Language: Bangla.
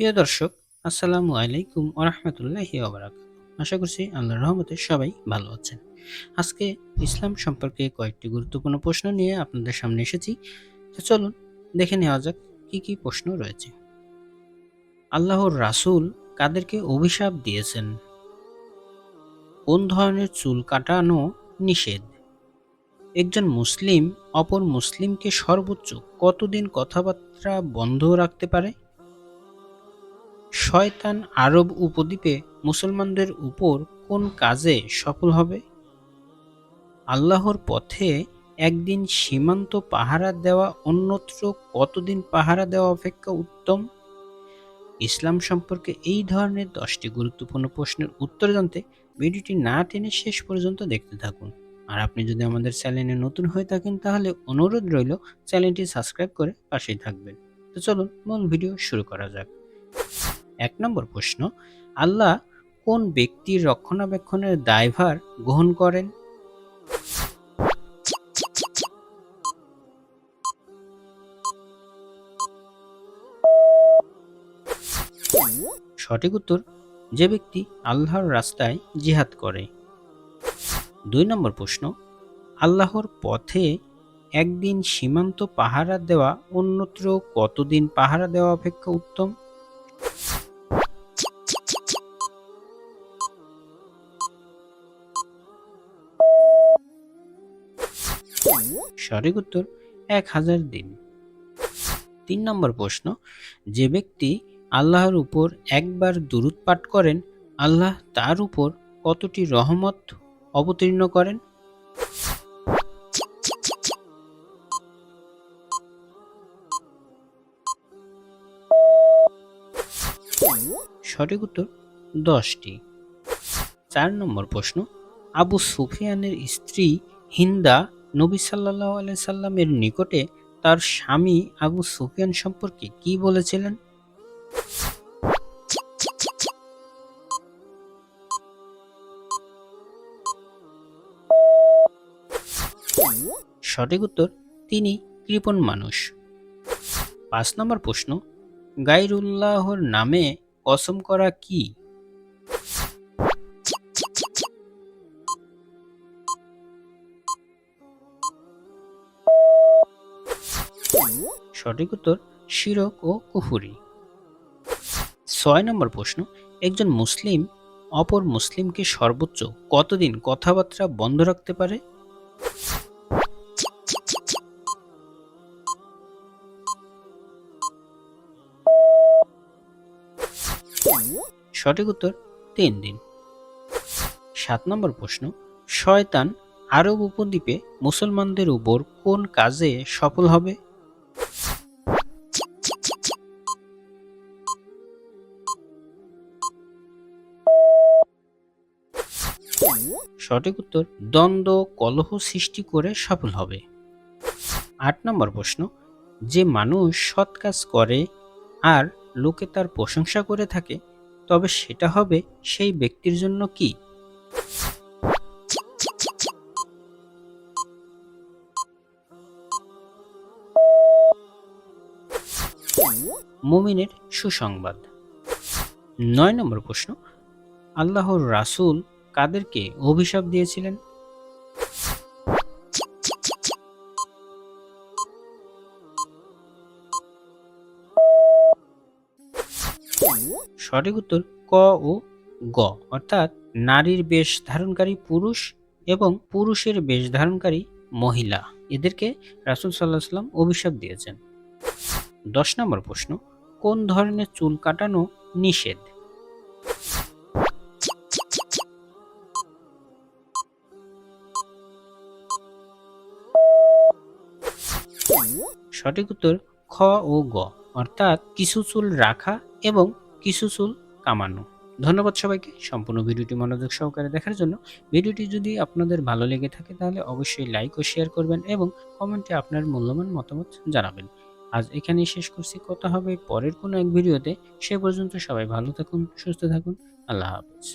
প্রিয় দর্শক, আসসালামু আলাইকুম ওরহমতুল্লাহি ওবরাক আশা করছি আল্লাহর রহমতে সবাই ভালো আছেন। আজকে ইসলাম সম্পর্কে কয়েকটি গুরুত্বপূর্ণ প্রশ্ন নিয়ে আপনাদের সামনে এসেছি। তো চলুন দেখে নেওয়া যাক কি কি প্রশ্ন রয়েছে। আল্লাহর রাসূল কাদেরকে অভিশাপ দিয়েছেন? কোন ধরনের চুল কাটানো নিষেধ? একজন মুসলিম অপর মুসলিমকে সর্বোচ্চ কতদিন কথাবার্তা বন্ধ রাখতে পারে? শয়তান আরব উপদ্বীপে মুসলমানদের উপর কোন কাজে সফল হবে? আল্লাহর পথে একদিন সীমান্ত পাহারা দেওয়া অন্যত্র কতদিন পাহারা দেওয়া অপেক্ষা উত্তম? ইসলাম সম্পর্কে এই ধরনের দশটি গুরুত্বপূর্ণ প্রশ্নের উত্তর জানতে ভিডিওটি না টেনে শেষ পর্যন্ত দেখতে থাকুন। আর আপনি যদি আমাদের চ্যানেলে নতুন হয়ে থাকেন, তাহলে অনুরোধ রইল চ্যানেলটি সাবস্ক্রাইব করে পাশেই থাকবেন। তো চলুন মূল ভিডিও শুরু করা যাক। এক নম্বর প্রশ্ন, আল্লাহ কোন ব্যক্তির রক্ষণাবেক্ষণের দায়ভার গ্রহণ করেন? সঠিক উত্তর, যে ব্যক্তি আল্লাহর রাস্তায় জিহাদ করে। দুই নম্বর প্রশ্ন, আল্লাহর পথে একদিন সীমান্ত পাহারা দেওয়া অন্যত্র কতদিন পাহারা দেওয়া অপেক্ষা উত্তম? সঠিক উত্তর, এক হাজার দিন। তিন নম্বর প্রশ্ন, যে ব্যক্তি আল্লাহর উপর একবার দুরুদ পাঠ করেন, আল্লাহ তার উপর কতটি রহমত অবতীর্ণ করেন? সঠিক উত্তর, দশটি। চার নম্বর প্রশ্ন, আবু সুফিয়ানের স্ত্রী হিন্দা নবী সাল্লাহ সাল্লামের নিকটে তার স্বামী আবু সুফিয়ান সম্পর্কে কি বলেছিলেন? সঠিক উত্তর, তিনি কৃপণ মানুষ। পাঁচ নম্বর প্রশ্ন গাইরুল্লাহর নামে কসম করা কি? সঠিক উত্তর শিরক ও কুফুরি। ছয় নম্বর প্রশ্ন, একজন মুসলিম অপর মুসলিমকে সর্বোচ্চ কতদিন কথাবার্তা বন্ধ রাখতে পারে? সঠিক উত্তর, তিন দিন। সাত নম্বর প্রশ্ন, শয়তান আরব উপদ্বীপে মুসলমানদের উপর কোন কাজে সফল হবে? সঠিক উত্তর, দ্বন্দ্ব, কলহ সৃষ্টি করে সফল হবে। আট নম্বর প্রশ্ন, যে মানুষ সৎ কাজ করে আর লোকে তার প্রশংসা করে থাকে, তবে সেটা হবে সেই ব্যক্তির জন্য কি? মুমিনের সুসংবাদ। নয় নম্বর প্রশ্ন, আল্লাহর রাসূল কাদেরকে অভিশাপ দিয়েছিলেন? সঠিক উত্তর ক ও গ, অর্থাৎ নারীর বেশ ধারণকারী পুরুষ এবং পুরুষের বেশ ধারণকারী মহিলা। এদেরকে রাসুল সাল্লাহ সাল্লাম অভিশাপ দিয়েছেন। দশ নম্বর প্রশ্ন, কোন ধরনের চুল কাটানো নিষেধ? সঠিক উত্তর খ ও গ, অর্থাৎ কিছু চুল রাখা এবং কিছু চুল কামানো। ধন্যবাদ সবাইকে সম্পূর্ণ ভিডিওটি মনোযোগ সহকারে দেখার জন্য। ভিডিওটি যদি আপনাদের ভালো লেগে থাকে তাহলে অবশ্যই লাইক ও শেয়ার করবেন এবং কমেন্টে আপনার মূল্যবান মতামত জানাবেন। আজ এখানেই শেষ করছি, কথা হবে পরের কোনো এক ভিডিওতে। সে পর্যন্ত সবাই ভালো থাকুন, সুস্থ থাকুন, আল্লাহ হাফিজ।